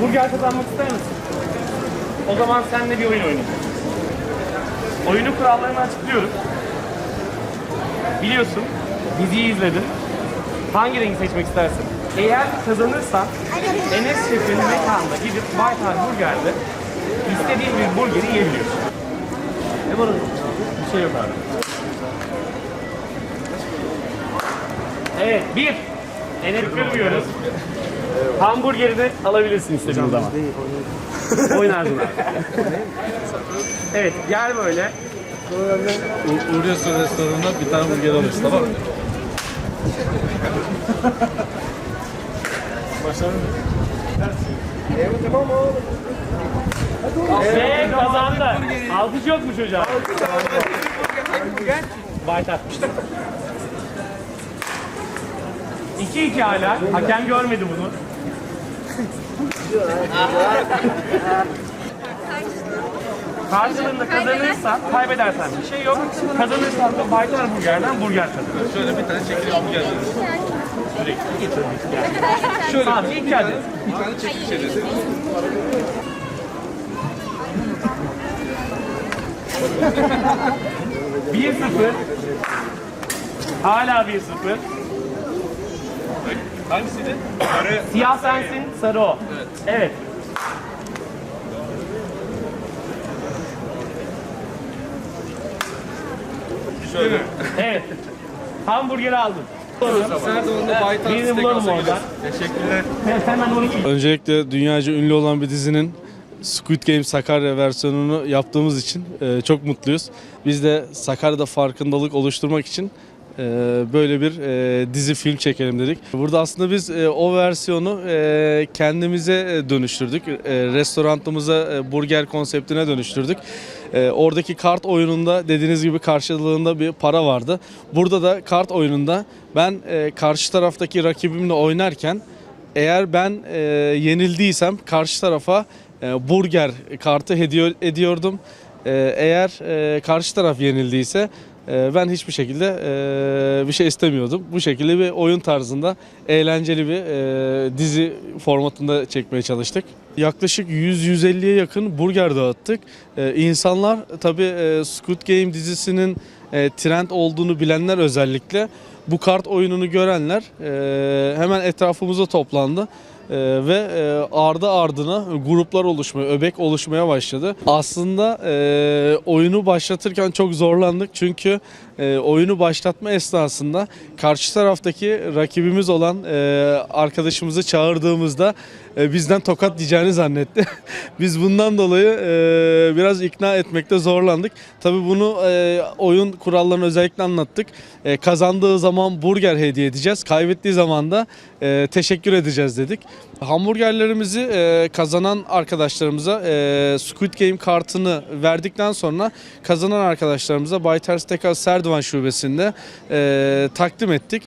Burger kazanmak ister misin? O zaman seninle bir oyun oynayalım. Oyunun kurallarını açıklıyorum. Biliyorsun, diziyi izledin. Hangi rengi seçmek istersin? Eğer kazanırsan Enes Şef'in mekanına gidip Baytar Burger'de istediğin bir burgeri yiyebiliyorsun. Ne var? Bir şey yok abi. Evet, bir. Enes kırmıyoruz. Hamburgerini alabilirsin istediğin zaman. Oynarsın. evet, gel böyle. U- Uğruyorsun restoranına bir tane burger alıyorsun tamam mı? Ve kazandı. Alkış yok mu çocuğa? Baytar. 2-2 hala. Hakem görmedi bunu. Karşılığında kazanırsan, kaybedersen bir şey yok. Kazanırsan da Baytar Burger'den burger kazanır. Şöyle bir tane çekili hamburger veriyorsun. Şöyle Tamam, ilk hadi. bir tane çekili şey desin. Bir sıfır. Hala bir sıfır. Hangisiydi? Siyah sensin, sarı o. Evet. Şöyle. Evet. Hamburgeri Baytar Birini bulalım oradan. Teşekkürler. Hemen onu Öncelikle dünyaca ünlü olan bir dizinin Squid Game Sakarya versiyonunu yaptığımız için e, çok mutluyuz. Biz de Sakarya'da farkındalık oluşturmak için böyle bir e, dizi film çekelim dedik. Burada aslında biz e, o versiyonu e, kendimize dönüştürdük. Restoranımıza e, burger konseptine dönüştürdük. Oradaki kart oyununda dediğiniz gibi karşılığında bir para vardı. Burada da kart oyununda ben karşı taraftaki rakibimle oynarken eğer ben yenildiysem karşı tarafa burger kartı hediye ediyordum. Eğer karşı taraf yenildiyse ben hiçbir şekilde e, bir şey istemiyordum. Bu şekilde bir oyun tarzında eğlenceli bir e, dizi formatında çekmeye çalıştık. Yaklaşık 100-150'ye yakın burger dağıttık. E, insanlar tabii Squid Game dizisinin trend olduğunu bilenler özellikle bu kart oyununu görenler hemen etrafımıza toplandı. E, ve e, ardı ardına gruplar oluşmaya, öbek oluşmaya başladı. Aslında e, oyunu başlatırken çok zorlandık çünkü e, oyunu başlatma esnasında karşı taraftaki rakibimiz olan arkadaşımızı çağırdığımızda bizden tokat diyeceğini zannetti. Biz bundan dolayı biraz ikna etmekte zorlandık. Tabii bunu oyun kurallarını özellikle anlattık. Kazandığı zaman burger hediye edeceğiz. Kaybettiği zaman da teşekkür edeceğiz dedik. Hamburgerlerimizi e, kazanan arkadaşlarımıza e, Squid Game kartını verdikten sonra kazanan arkadaşlarımıza Baytar Steakhouse Serdivan Şubesi'nde e, takdim ettik.